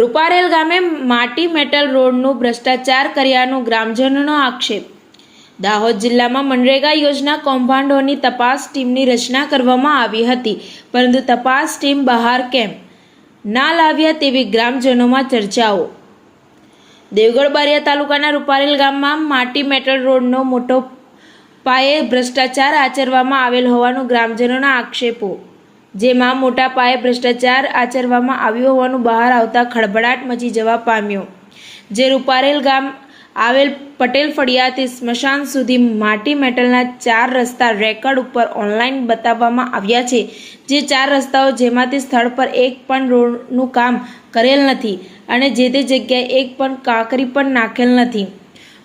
રૂપારેલ ગામે માટી મેટલ રોડનું ભ્રષ્ટાચાર કર્યાનો ગ્રામજનોનો આક્ષેપ. દાહોદ જિલ્લામાં મનરેગા યોજના કૌભાંડોની તપાસ ટીમની રચના કરવામાં આવી હતી, પરંતુ તપાસ ટીમ બહાર કેમ? ના લાવ્યા તેવી ગ્રામજનોમાં ચર્ચાઓ. દેવગઢ બારિયા તાલુકાના રૂપારેલ ગામમાં માટી મેટલ રોડનો મોટો પાયે ભ્રષ્ટાચાર આચરવામાં આવેલ હોવાનું ગ્રામજનોના આક્ષેપો. જેમાં મોટા પાયે ભ્રષ્ટાચાર આચરવામાં આવ્યો હોવાનું બહાર આવતા ખળભળાટ મચી જવા પામ્યો. જે રૂપારેલ ગામ આવેલ પટેલ ફળિયાથી સ્મશાન સુધી માટી મેટલના ચાર રસ્તા રેકર્ડ ઉપર ઓનલાઈન બતાવવામાં આવ્યા છે. જે ચાર રસ્તાઓ જેમાંથી સ્થળ પર એક પણ રોડનું કામ કરેલ નથી અને જે તે જગ્યાએ એક પણ કાંકરી પણ નાખેલ નથી.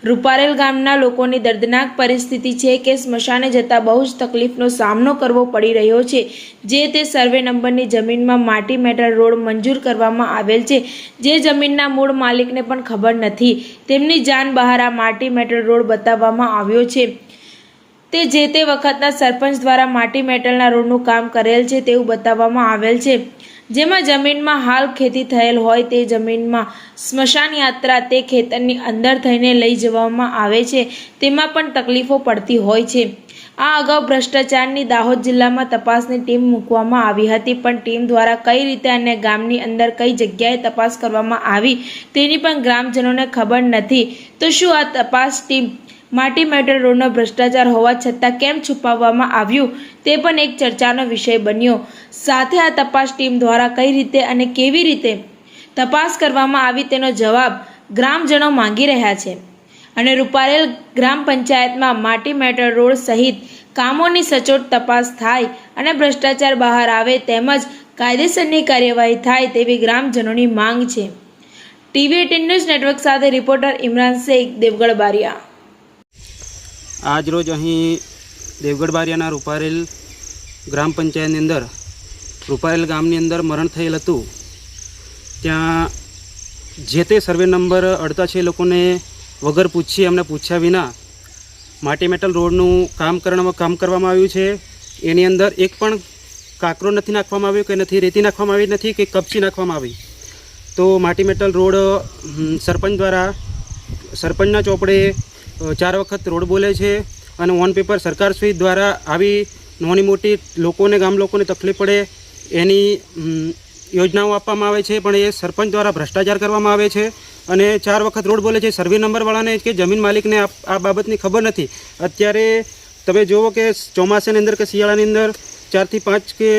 રૂપારેલ ગામના લોકોની દર્દનાક પરિસ્થિતિ છે કે સ્મશાને જતાં બહુ જ તકલીફનો સામનો કરવો પડી રહ્યો છે. જે તે સર્વે નંબરની જમીનમાં માટી મેટલ રોડ મંજૂર કરવામાં આવેલ છે. જે જમીનના મૂળ માલિકને પણ ખબર નથી. તેમની જાન બહાર આ માટી મેટલ રોડ બતાવવામાં આવ્યો છે. તે જે તે વખતના સરપંચ દ્વારા માટી મેટલના રોડનું કામ કરેલ છે તેવું બતાવવામાં આવેલ છે. જેમાં જમીનમાં હાલ ખેતી થયેલ હોય તે જમીનમાં સ્મશાન યાત્રા તે ખેતરની અંદર થઈને લઈ જવામાં આવે છે. તેમાં પણ તકલીફો પડતી હોય છે. આ અગાઉ ભ્રષ્ટાચારની દાહોદ જિલ્લામાં તપાસની ટીમ મૂકવામાં આવી હતી, પણ ટીમ દ્વારા કઈ રીતે અને ગામની અંદર કઈ જગ્યાએ તપાસ કરવામાં આવી તેની પણ ગ્રામજનોને ખબર નથી. તો શું આ તપાસ ટીમ માટી મેટલ રોડનો ભ્રષ્ટાચાર હોવા છતાં કેમ છુપાવવામાં આવ્યું તે પણ એક ચર્ચાનો વિષય બન્યો. સાથે આ તપાસ ટીમ દ્વારા કઈ રીતે અને કેવી રીતે તપાસ કરવામાં આવી તેનો જવાબ ગ્રામજનો માંગી રહ્યા છે. અને રૂપારેલ ગ્રામ પંચાયતમાં માટી મેટલ રોડ સહિત કામોની સચોટ તપાસ થાય અને ભ્રષ્ટાચાર બહાર આવે તેમજ કાયદેસરની કાર્યવાહી થાય તેવી ગ્રામજનોની માંગ છે. ટીવી એટીન ન્યૂઝ નેટવર્ક સાથે રિપોર્ટર ઇમરાન શેખ દેવગઢ બારિયા. આજ રોજ અહીં દેવગઢ બારિયાના રૂપારેલ ગ્રામ પંચાયતની અંદર, રૂપારેલ ગામની અંદર મરણ થયેલ હતું. ત્યાં જે તે સર્વે નંબર અડતા છે એ લોકોને વગર પૂછીએ અમને પૂછ્યા વિના માટી મેટલ રોડનું કામ કરવામાં કામ કરવામાં આવ્યું છે. એની અંદર એક પણ કાંકરો નથી નાખવામાં આવ્યો કે નથી, રેતી નાખવામાં આવી નથી કે કપચી નાખવામાં આવી. તો માટી મેટલ રોડ સરપંચ દ્વારા, સરપંચના ચોપડે ચાર વખત રોડ બોલે છે અને ઓન પેપર સરકારશ્રી દ્વારા આવી નાની મોટી લોકોને, ગામ લોકોને તકલીફ પડે એની યોજનાઓ આપવામાં આવે છે, પણ એ સરપંચ દ્વારા ભ્રષ્ટાચાર કરવામાં આવે છે અને ચાર વખત રોડ બોલે છે. સર્વે નંબરવાળાને કે જમીન માલિકને આ બાબતની ખબર નથી. અત્યારે તમે જુઓ કે ચોમાસાની અંદર કે શિયાળાની અંદર ચારથી પાંચ કે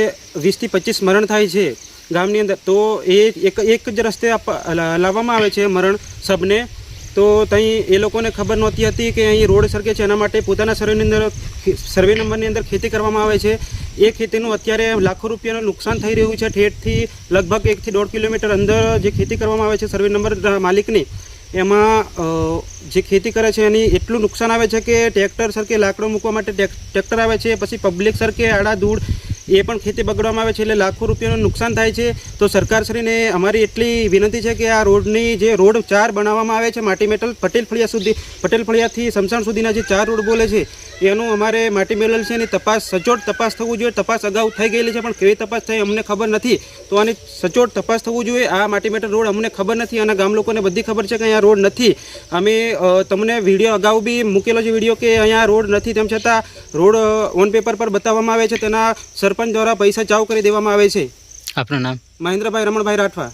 વીસથી પચીસ મરણ થાય છે ગામની અંદર, તો એ એક એક જ રસ્તે લાવવામાં આવે છે મરણ. સબને તો ત્યાં એ લોકોને ખબર નહોતી હતી કે અહીં રોડ સરખે છે. એના માટે પોતાના સર્વેની અંદર સર્વે નંબરની અંદર ખેતી કરવામાં આવે છે. એ ખેતીનું અત્યારે લાખો રૂપિયાનું નુકસાન થઈ રહ્યું છે. ઠેઠથી લગભગ એકથી દોઢ કિલોમીટર અંદર જે ખેતી કરવામાં આવે છે, સર્વે નંબર માલિકની, એમાં જે ખેતી કરે છે એની એટલું નુકસાન આવે છે કે ટ્રેક્ટર સરકે લાકડો મૂકવા માટે ટ્રેક્ટર આવે છે, પછી પબ્લિક સરકે આડા ધૂળ એ પણ ખેતી બગડવામાં આવે છે એટલે લાખો રૂપિયાનું નુકસાન થાય છે. તો સરકારશ્રીને અમારી એટલી વિનંતી છે કે આ રોડની જે રોડ ચાર બનાવવામાં આવે છે, માટી, મેટલ, પટેલ ફળિયા સુધી, પટેલ ફળિયાથી સમસાણ સુધીના જે ચાર રોડ બોલે છે એનું અમારે માટી મેળવેલ છે એની તપાસ સચોટ તપાસ થવું જોઈએ. તપાસ અગાઉ થઈ ગયેલી છે પણ કેવી તપાસ થઈ અમને ખબર નથી. તો આની સચોટ તપાસ થવું જોઈએ. આ માટી મેટર રોડ અમને ખબર નથી. અને ગામ લોકોને બધી ખબર છે કે અહીંયા રોડ નથી. અમે તમને વીડિયો અગાઉ બી મૂકેલો છે વીડિયો કે અહીંયા રોડ નથી. તેમ છતાં રોડ ઓન પેપર પર બતાવવામાં આવે છે. તેના સરપંચ દ્વારા પૈસા ચાવ કરી દેવામાં આવે છે. આપનું નામ? મહેન્દ્રભાઈ રમણભાઈ રાઠવા.